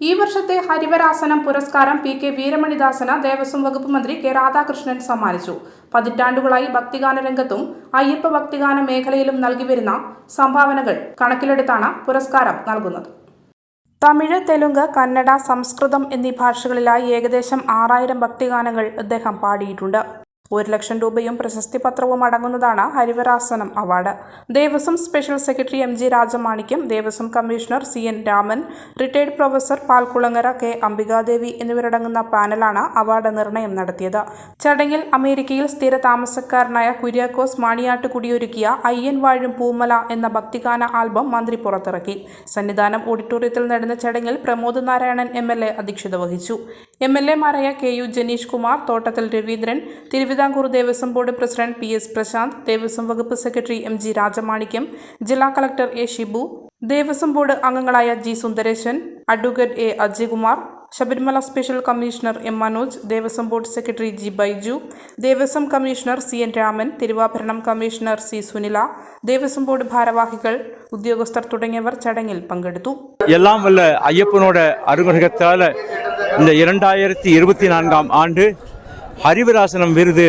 ഈ വർഷത്തെ ഹരിവരാസനം പുരസ്കാരം പി കെ വീരമണിദാസന് ദേവസ്വം വകുപ്പ് മന്ത്രി കെ രാധാകൃഷ്ണൻ സമ്മാനിച്ചു. പതിറ്റാണ്ടുകളായി ഭക്തിഗാന രംഗത്തും അയ്യപ്പ ഭക്തിഗാന മേഖലയിലും നൽകിവരുന്ന സംഭാവനകൾ കണക്കിലെടുത്താണ് പുരസ്കാരം നൽകുന്നത്. തമിഴ് തെലുങ്ക് കന്നഡ സംസ്കൃതം എന്നീ ഭാഷകളിലായി ഏകദേശം ആറായിരം ഭക്തിഗാനങ്ങൾ അദ്ദേഹം പാടിയിട്ടുണ്ട്. ഒരു ലക്ഷം രൂപയും പ്രശസ്തി പത്രവും അടങ്ങുന്നതാണ് Harivarasanam award. Devaswom special secretary M G Rajamanickam Devaswom commissioner C N Raman retired professor Palkulangara K Ambikadevi എന്നിവരടങ്ങുന്ന പാനലാണ് അവാർഡ് നിർണയം നടത്തിയത്. ചടങ്ങിൽ അമേരിക്കയിൽ സ്ഥിര താമസക്കാരനായ കുര്യാക്കോസ് മാണിയാട്ട് കുടിയൊരുക്കിയ അയ്യൻ വാഴും പൂമല എന്ന ഭക്തിഗാന ആൽബം മന്ത്രി പുറത്തിറക്കി. സന്നിധാനം ഓഡിറ്റോറിയത്തിൽ നടന്ന ചടങ്ങിൽ Pramod Narayanan M L A അധ്യക്ഷത വഹിച്ചു. M L എമാരായ K U Janeesh Kumar Thottathil Ravindran Thiruvithamkoor Devaswom board president P S Prashanth Devaswom വകുപ്പ് സെക്രട്ടറി എം ജി രാജമാണിക്യം ജില്ലാ collector A Shibu Devaswom board അംഗങ്ങളായ G Sundaresan advocate A Ajaykumar Sabarimala special commissioner M Manoj Devaswom board secretary G Baiju Devaswom commissioner C N Raman Thiruvabharanam commissioner C Sunila Devaswom board ഭാരവാഹികൾ ഉദ്യോഗസ്ഥർ തുടങ്ങിയവർ ചടങ്ങിൽ പങ്കെടുത്തു எல்லாம் வல்ல ஐயப்பனோட அனுகிரகத்தால் இந்த இரண்டாயிரத்தி இருபத்தி நான்காம் ஆண்டு ஹரிவராசனம் விருது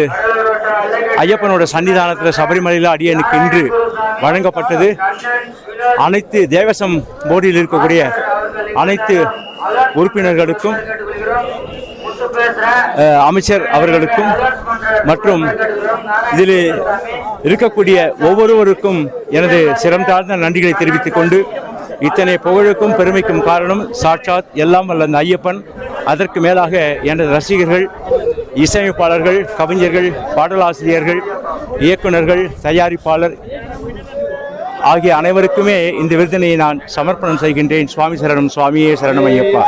ஐயப்பனோட சன்னிதானத்தில் சபரிமலையில் அடியனுக்கு இன்று வழங்கப்பட்டது. அனைத்து தேவசம் போர்டில் இருக்கக்கூடிய அனைத்து உறுப்பினர்களுக்கும் அமைச்சர் அவர்களுக்கும் மற்றும் இதில் இருக்கக்கூடிய ஒவ்வொருவருக்கும் எனது சிரம் தாழ்ந்த நன்றிகளை தெரிவித்துக் கொண்டு இத்தனை புகழுக்கும் பெருமைக்கும் காரணம் சாட்சாத் எல்லாம் வல்ல ஐயப்பன். அதற்கு மேலாக எனது ரசிகர்கள் இசையமைப்பாளர்கள் கவிஞர்கள் பாடலாசிரியர்கள் இயக்குனர்கள் தயாரிப்பாளர் ஆகிய அனைவருக்குமே இந்த விருதினை நான் சமர்ப்பணம் செய்கின்றேன். சுவாமி சரணம் சுவாமியே சரணம் ஐயப்பா.